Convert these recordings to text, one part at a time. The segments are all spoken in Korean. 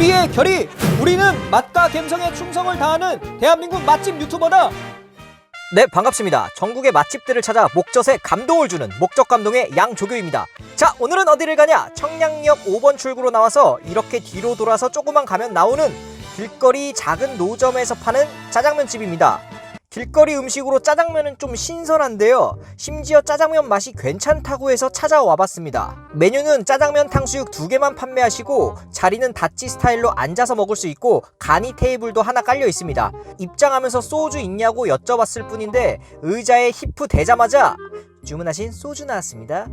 우리의 결의. 우리는 맛과 감성에 충성을 다하는 대한민국 맛집 유튜버다. 네 반갑습니다. 전국의 맛집들을 찾아 목젖에 감동을 주는 목적 감동의 양조교입니다. 자 오늘은 어디를 가냐? 청량역 5번 출구로 나와서 이렇게 뒤로 돌아서 조금만 가면 나오는 길거리 작은 노점에서 파는 짜장면집입니다 길거리 음식으로 짜장면은 좀 신선한데요. 심지어 짜장면 맛이 괜찮다고 해서 찾아와 봤습니다. 메뉴는 짜장면 탕수육 두 개만 판매하시고 자리는 다찌 스타일로 앉아서 먹을 수 있고 간이 테이블도 하나 깔려 있습니다. 입장하면서 소주 있냐고 여쭤봤을 뿐인데 의자에 히프 대자마자 주문하신 소주 나왔습니다.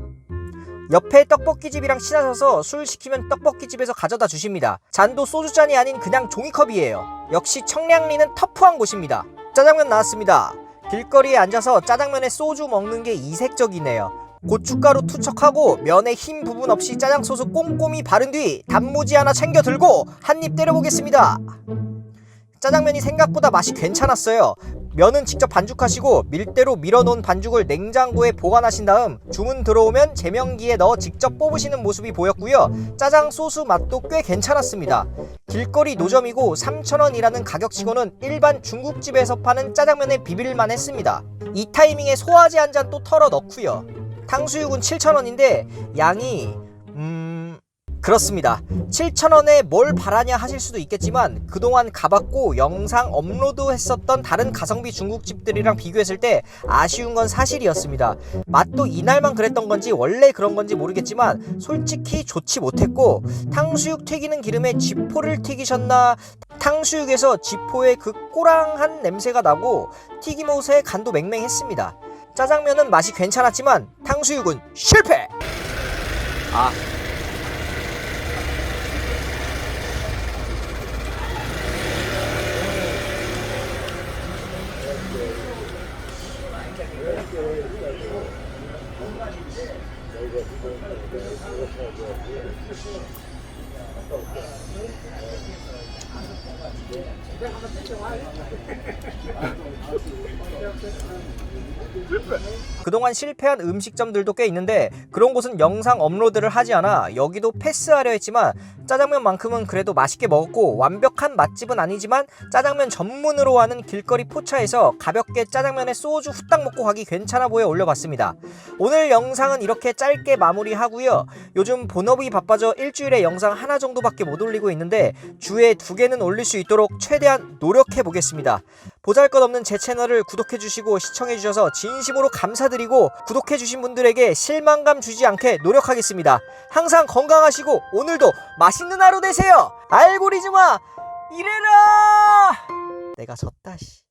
옆에 떡볶이집이랑 친하셔서 술 시키면 떡볶이집에서 가져다 주십니다. 잔도 소주잔이 아닌 그냥 종이컵이에요. 역시 청량리는 터프한 곳입니다. 짜장면 나왔습니다. 길거리에 앉아서 짜장면에 소주 먹는 게 이색적이네요. 고춧가루 투척하고 면에 흰 부분 없이 짜장 소스 꼼꼼히 바른 뒤 단무지 하나 챙겨 들고 한 입 때려보겠습니다. 짜장면이 생각보다 맛이 괜찮았어요. 면은 직접 반죽하시고 밀대로 밀어놓은 반죽을 냉장고에 보관하신 다음 주문 들어오면 제명기에 넣어 직접 뽑으시는 모습이 보였고요. 짜장 소스 맛도 꽤 괜찮았습니다. 길거리 노점이고 3,000원이라는 가격치고는 일반 중국집에서 파는 짜장면에 비빌만 했습니다. 이 타이밍에 소화제 한 잔 또 털어 넣고요. 탕수육은 7,000원인데 양이 음... 그렇습니다. 7,000원에 뭘 바라냐 하실 수도 있겠지만 그동안 가봤고 영상 업로드 했었던 다른 가성비 중국집들이랑 비교했을 때 아쉬운 건 사실이었습니다. 맛도 이날만 그랬던 건지 원래 그런 건지 모르겠지만 솔직히 좋지 못했고 탕수육 튀기는 기름에 지포를 튀기셨나 탕수육에서 지포의 그 꼬랑한 냄새가 나고 튀김옷의 간도 맹맹했습니다. 짜장면은 맛이 괜찮았지만 탕수육은 실패! 아 Thank you. 그동안 실패한 음식점들도 꽤 있는데 그런 곳은 영상 업로드를 하지 않아 여기도 패스하려 했지만 짜장면만큼은 그래도 맛있게 먹었고 완벽한 맛집은 아니지만 짜장면 전문으로 하는 길거리 포차에서 가볍게 짜장면에 소주 후딱 먹고 가기 괜찮아 보여 올려봤습니다. 오늘 영상은 이렇게 짧게 마무리하고요. 요즘 본업이 바빠져 일주일에 영상 하나 정도밖에 못 올리고 있는데 주에 두 개는 올릴 수 있도록 최대한 노력해 보겠습니다. 보잘것없는 제 채널을 구독해 주시고 시청해 주셔서 진심으로 감사드리고 구독해 주신 분들에게 실망감 주지 않게 노력하겠습니다. 항상 건강하시고 오늘도 맛있는 하루 되세요. 알고리즘아 이래라. 내가 졌다 씨.